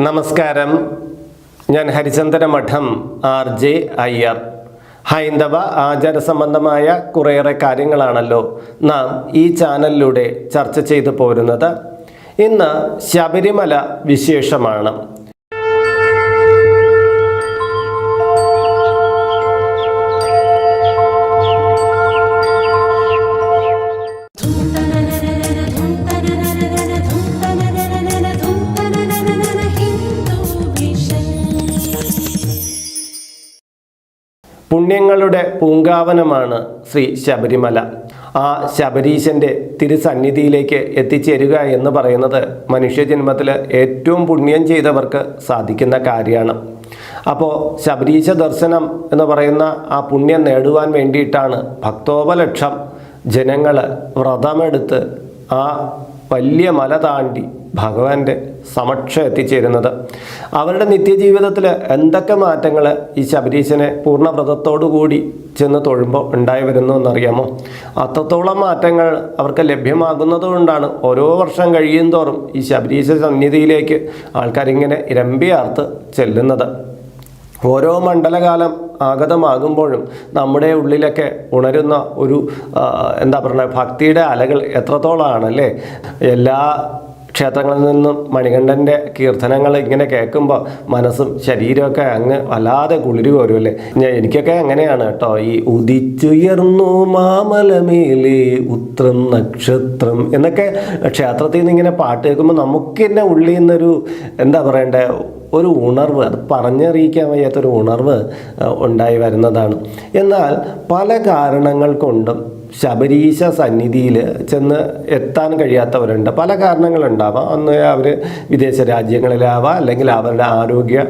നമസ്കാരം. ഞാൻ ഹരിചന്ദന മഠം ആർ ജെ അയ്യർ. ഹൈന്ദവ ആചാര സംബന്ധമായ കുറേയേറെ കാര്യങ്ങളാണല്ലോ നാം ഈ ചാനലിലൂടെ ചർച്ച ചെയ്തു പോരുന്നത്. ഇന്ന് ശബരിമല വിശേഷമാണ്. പുണ്യങ്ങളുടെ പൂങ്കാവനമാണ് ശ്രീ ശബരിമല. ആ ശബരീശന്റെ തിരുസന്നിധിയിലേക്ക് എത്തിച്ചേരുക എന്ന് പറയുന്നത് മനുഷ്യജന്മത്തിൽ ഏറ്റവും പുണ്യം ചെയ്തവർക്ക് സാധിക്കുന്ന കാര്യമാണ്. അപ്പോൾ ശബരീശ ദർശനം എന്ന് പറയുന്ന ആ പുണ്യം നേടുവാൻ വേണ്ടിയിട്ടാണ് ഭക്തോപലക്ഷം ജനങ്ങൾ വ്രതമെടുത്ത് ആ വലിയ മല താണ്ടി ഭഗവാന്റെ സമക്ഷം എത്തിച്ചേരുന്നത്. അവരുടെ നിത്യജീവിതത്തിൽ എന്തൊക്കെ മാറ്റങ്ങൾ ഈ ശബരീശനെ പൂർണവ്രതത്തോടുകൂടി ചെന്ന് തൊഴുമ്പോൾ ഉണ്ടായി വരുന്നു എന്നറിയാമോ? അത്രത്തോളം മാറ്റങ്ങൾ അവർക്ക് ലഭ്യമാകുന്നതുകൊണ്ടാണ് ഓരോ വർഷം കഴിയും തോറും ഈ ശബരീശ സന്നിധിയിലേക്ക് ആൾക്കാരിങ്ങനെ ഇരമ്പിയാർത്ത് ചെല്ലുന്നത്. ഓരോ മണ്ഡലകാലം ആഗതമാകുമ്പോഴും നമ്മുടെ ഉള്ളിലൊക്കെ ഉണരുന്ന ഒരു എന്താ പറയുക ഭക്തിയുടെ അലകൾ എത്രത്തോളമാണല്ലേ എല്ലാ ക്ഷേത്രങ്ങളിൽ നിന്നും മണികണ്ഠന്റെ കീർത്തനങ്ങൾ ഇങ്ങനെ കേൾക്കുമ്പോൾ മനസ്സും ശരീരമൊക്കെ അങ്ങ് വല്ലാതെ കുളിരു കോരുമല്ലേ ഞാൻ എനിക്കൊക്കെ അങ്ങനെയാണ് കേട്ടോ. ഈ ഉദിച്ചുയർന്നു മാമലമേലെ ഉത്രം നക്ഷത്രം എന്നൊക്കെ ക്ഷേത്രത്തിൽ നിന്ന് ഇങ്ങനെ പാട്ട് കേൾക്കുമ്പോൾ നമുക്ക് തന്നെ ഉള്ളിൽ നിന്നൊരു എന്താ പറയണ്ടേ ഒരു ഉണർവ് അത് പറഞ്ഞറിയിക്കാൻ വയ്യാത്തൊരു ഉണർവ് ഉണ്ടായി വരുന്നതാണ്. എന്നാൽ പല കാരണങ്ങൾ കൊണ്ടും ശബരീശ സന്നിധിയിൽ ചെന്ന് എത്താൻ കഴിയാത്തവരുണ്ട്. പല കാരണങ്ങളുണ്ടാവാം. ഒന്ന് അവർ വിദേശ രാജ്യങ്ങളിലാവാം. അല്ലെങ്കിൽ അവരുടെ ആരോഗ്യ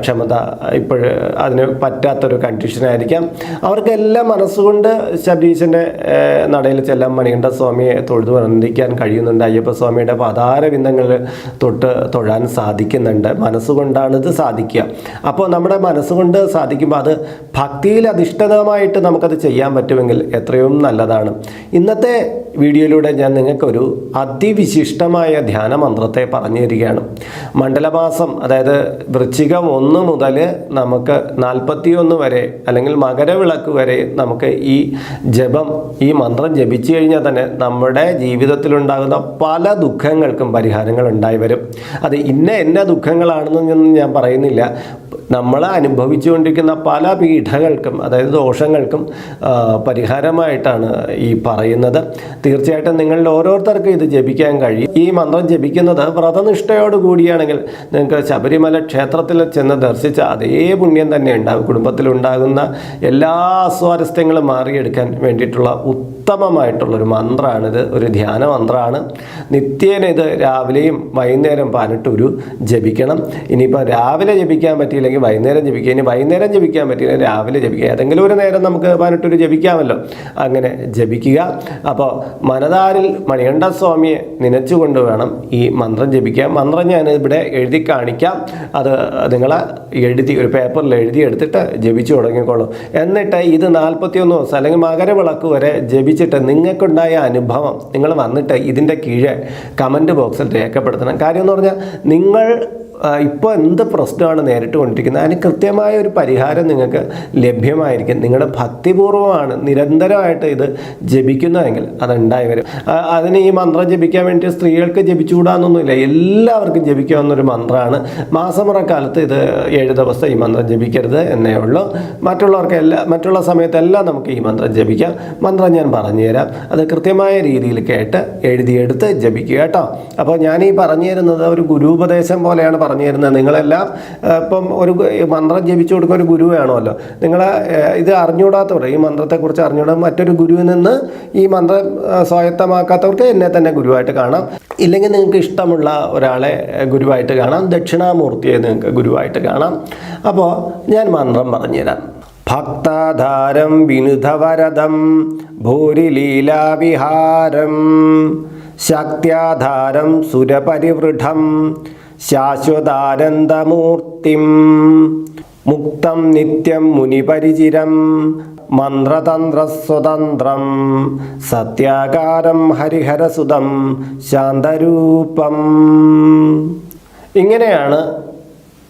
ക്ഷമത ഇപ്പോൾ അതിന് പറ്റാത്തൊരു കണ്ടീഷനായിരിക്കാം അവർക്കെല്ലാം മനസ്സുകൊണ്ട് ശബരീശന്റെ നടയിൽ ചെല്ലാൻ മണികണ്ഠ സ്വാമിയെ തൊഴുതു വന്ദിക്കാൻ കഴിയുന്നുണ്ട്. അയ്യപ്പ സ്വാമിയുടെ പതാരവിന്ദങ്ങളിൽ തൊട്ട് തൊഴാൻ സാധിക്കുന്നുണ്ട്. മനസ്സുകൊണ്ടാണിത് സാധിക്കുക. അപ്പോൾ നമ്മുടെ മനസ്സുകൊണ്ട് സാധിക്കുമ്പോൾ അത് ഭക്തിയിൽ അധിഷ്ഠിതമായിട്ട് നമുക്കത് ചെയ്യാൻ പറ്റുമെങ്കിൽ എത്രയും നല്ലതാണ്. ഇന്നത്തെ വീഡിയോയിലൂടെ ഞാൻ നിങ്ങൾക്കൊരു അതിവിശിഷ്ടമായ ധ്യാന മന്ത്രത്തെ പറഞ്ഞു തരികയാണ് മണ്ഡലമാസം അതായത് വൃശ്ചികം ഒന്ന് മുതൽ നമുക്ക് നാൽപ്പത്തിയൊന്ന് വരെ അല്ലെങ്കിൽ മകരവിളക്ക് വരെ നമുക്ക് ഈ ജപം ഈ മന്ത്രം ജപിച്ചു കഴിഞ്ഞാൽ തന്നെ നമ്മുടെ ജീവിതത്തിലുണ്ടാകുന്ന പല ദുഃഖങ്ങൾക്കും പരിഹാരങ്ങൾ ഉണ്ടായി വരും. അത് ഇന്ന എന്ന ദുഃഖങ്ങളാണെന്നൊന്നും ഞാൻ പറയുന്നില്ല. നമ്മൾ അനുഭവിച്ചുകൊണ്ടിരിക്കുന്ന പല പീഠകൾക്കും അതായത് ദോഷങ്ങൾക്കും ആ, പരിഹാരമായിട്ടാണ് ഈ പറയുന്നത്. തീർച്ചയായിട്ടും നിങ്ങളുടെ ഓരോരുത്തർക്കും ഇത് ജപിക്കാൻ കഴിയും. ഈ മന്ത്രം ജപിക്കുന്നത് വ്രതനിഷ്ഠയോട് കൂടിയാണെങ്കിൽ നിങ്ങൾക്ക് ശബരിമല ക്ഷേത്രത്തിൽ ചെന്ന് ദർശിച്ച അതേ പുണ്യം തന്നെ ഉണ്ടാകും. കുടുംബത്തിൽ ഉണ്ടാകുന്ന എല്ലാ അസ്വാരസ്യങ്ങളും മാറിയെടുക്കാൻ വേണ്ടിയിട്ടുള്ള ഉത്തമമായിട്ടുള്ളൊരു മന്ത്രമാണിത് ഒരു ധ്യാന മന്ത്രമാണ് നിത്യേന ഇത് രാവിലെയും വൈകുന്നേരം പതിനെട്ടൊരു ജപിക്കണം. ഇനിയിപ്പോൾ രാവിലെ ജപിക്കാൻ പറ്റിയില്ലെങ്കിൽ വൈകുന്നേരം ജപിക്കുക. ഇനി വൈകുന്നേരം ജപിക്കാൻ പറ്റിയില്ലെങ്കിൽ രാവിലെ ജപിക്കുക. ഏതെങ്കിലും ഒരു നേരം നമുക്ക് പതിനെട്ടൊരു ജപിക്കാമല്ലോ. അങ്ങനെ ജപിക്കുക. അപ്പോൾ മനതാരിൽ മണികണ്ഠ സ്വാമിയെ നനച്ചുകൊണ്ട് വേണം ഈ മന്ത്രം ജപിക്കുക മന്ത്രം ഞാൻ ഇവിടെ എഴുതി കാണിക്കാം. അത് നിങ്ങൾ എഴുതി ഒരു പേപ്പറിൽ എഴുതി എടുത്തിട്ട് ജപിച്ചു തുടങ്ങിക്കോളൂ. എന്നിട്ട് ഇത് നാൽപ്പത്തിയൊന്ന് ദിവസം അല്ലെങ്കിൽ മകരവിളക്ക് വരെ ജപിച്ചിട്ട് നിങ്ങൾക്കുണ്ടായ അനുഭവം നിങ്ങൾ വന്നിട്ട് ഇതിന്റെ കീഴെ കമന്റ് ബോക്സിൽ രേഖപ്പെടുത്തണം. കാര്യം എന്ന് പറഞ്ഞാൽ നിങ്ങൾ ഇപ്പോൾ എന്ത് പ്രശ്നമാണ് നേരിട്ട് കൊണ്ടിരിക്കുന്നത്? അതിന് കൃത്യമായ ഒരു പരിഹാരം നിങ്ങൾക്ക് ലഭ്യമായിരിക്കും. നിങ്ങളുടെ ഭക്തിപൂർവമാണ് നിരന്തരമായിട്ട് ഇത് ജപിക്കുന്നതെങ്കിൽ അതുണ്ടായി വരും. അതിന് ഈ മന്ത്രം ജപിക്കാൻ വേണ്ടി സ്ത്രീകൾക്ക് ജപിച്ചുകൂടാന്നൊന്നുമില്ല. എല്ലാവർക്കും ജപിക്കാവുന്നൊരു മന്ത്രമാണ് മാസമുറക്കാലത്ത് ഇത് ഏഴ് ദിവസം ഈ മന്ത്രം ജപിക്കരുത് എന്നേ ഉള്ളൂ. മറ്റുള്ളവർക്ക് എല്ലാ മറ്റുള്ള സമയത്തെല്ലാം നമുക്ക് ഈ മന്ത്രം ജപിക്കാം. മന്ത്രം ഞാൻ പറഞ്ഞുതരാം. അത് കൃത്യമായ രീതിയിൽ കേട്ട് എഴുതിയെടുത്ത് ജപിക്കുക കേട്ടോ. അപ്പോൾ ഞാൻ ഈ പറഞ്ഞു തരുന്നത് ഒരു ഗുരുപദേശം പോലെയാണ് പറഞ്ഞു തരുന്നത് നിങ്ങളെല്ലാം ഇപ്പം ഒരു മന്ത്രം ജപിച്ചു കൊടുക്കുന്ന ഒരു ഗുരു വേണമല്ലോ. നിങ്ങൾ ഇത് അറിഞ്ഞുകൂടാത്തവർ ഈ മന്ത്രത്തെക്കുറിച്ച് അറിഞ്ഞുകൂടാ മറ്റൊരു ഗുരുവിൽ നിന്ന് ഈ മന്ത്രം സ്വായത്തമാക്കാത്തവർക്ക് എന്നെ തന്നെ ഗുരുവായിട്ട് കാണാം. ഇല്ലെങ്കിൽ നിങ്ങൾക്ക് ഇഷ്ടമുള്ള ഒരാളെ ഗുരുവായിട്ട് കാണാം. ദക്ഷിണാമൂർത്തിയെ നിങ്ങൾക്ക് ഗുരുവായിട്ട് കാണാം. അപ്പോൾ ഞാൻ മന്ത്രം പറഞ്ഞുതരാം. ഭക്താധാരം വിനുധവരദം ഭൂരിലീലാവിഹാരം ശക്തിയാധാരം സുരപരിവൃഢം ശാശ്വതാനന്ദമൂർത്തിം. മുക്തം നിത്യം മുനിപരിചിരം. മന്ത്രതന്ത്രസ്വതന്ത്രം. സത്യാകാരം ഹരിഹരസുതം ശാന്തരൂപം. ഇങ്ങനെയാണ്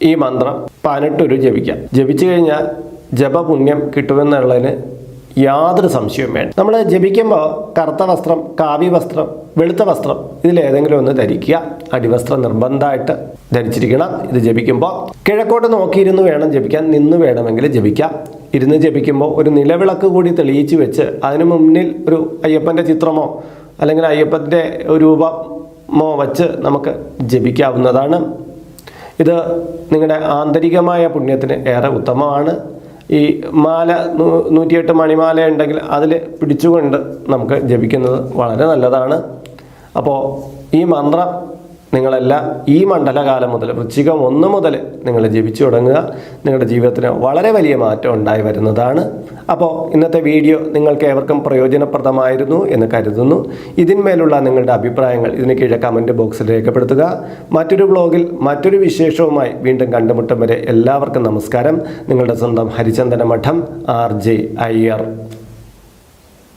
ഈ മന്ത്രം പതിനെട്ടൊരു ജപിക്കാം ജപിച്ചു കഴിഞ്ഞാൽ ജപപുണ്യം കിട്ടുമെന്നുള്ളതിന് യാതൊരു സംശയവും വേണ്ട. നമ്മൾ ജപിക്കുമ്പോൾ കറുത്ത വസ്ത്രം കാവ്യ വസ്ത്രം വെളുത്ത വസ്ത്രം ഇതിലേതെങ്കിലും ഒന്ന് ധരിക്കുക. അടിവസ്ത്രം നിർബന്ധമായിട്ട് ധരിച്ചിരിക്കണം. ഇത് ജപിക്കുമ്പോൾ കിഴക്കോട്ട് നോക്കിയിരുന്ന് വേണം ജപിക്കാൻ നിന്ന് വേണമെങ്കിൽ ജപിക്കാം. ഇരുന്ന് ജപിക്കുമ്പോൾ ഒരു നിലവിളക്ക് കൂടി തെളിയിച്ച് വെച്ച് അതിന് മുന്നിൽ ഒരു അയ്യപ്പന്റെ ചിത്രമോ അല്ലെങ്കിൽ അയ്യപ്പന്റെ രൂപമോ വച്ച് നമുക്ക് ജപിക്കാവുന്നതാണ്. ഇത് നിങ്ങളുടെ ആന്തരികമായ പുണ്യത്തിന് ഏറെ ഉത്തമമാണ്. ഈ മാല നൂറ്റിയെട്ട് മണിമാല ഉണ്ടെങ്കിൽ അതിൽ പിടിച്ചുകൊണ്ട് നമുക്ക് ജപിക്കുന്നത് വളരെ നല്ലതാണ്. അപ്പോൾ ഈ മന്ത്രം നിങ്ങളെല്ലാം ഈ മണ്ഡലകാലം മുതൽ വൃശ്ചികം ഒന്ന് മുതൽ നിങ്ങൾ ജപിച്ചു തുടങ്ങുക. നിങ്ങളുടെ ജീവിതത്തിന് വളരെ വലിയ മാറ്റം ഉണ്ടായി വരുന്നതാണ്. അപ്പോൾ ഇന്നത്തെ വീഡിയോ നിങ്ങൾക്ക് ഏവർക്കും പ്രയോജനപ്രദമായിരുന്നു എന്ന് കരുതുന്നു. ഇതിന്മേലുള്ള നിങ്ങളുടെ അഭിപ്രായങ്ങൾ ഇതിന് കീഴെ കമന്റ് ബോക്സിൽ രേഖപ്പെടുത്തുക. മറ്റൊരു ബ്ലോഗിൽ മറ്റൊരു വിശേഷവുമായി വീണ്ടും കണ്ടുമുട്ടും വരെ എല്ലാവർക്കും നമസ്കാരം. നിങ്ങളുടെ സ്വന്തം ഹരിചന്ദന മഠം ആർ ജെ അയ്യർ.